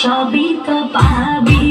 সবই তো পাবি।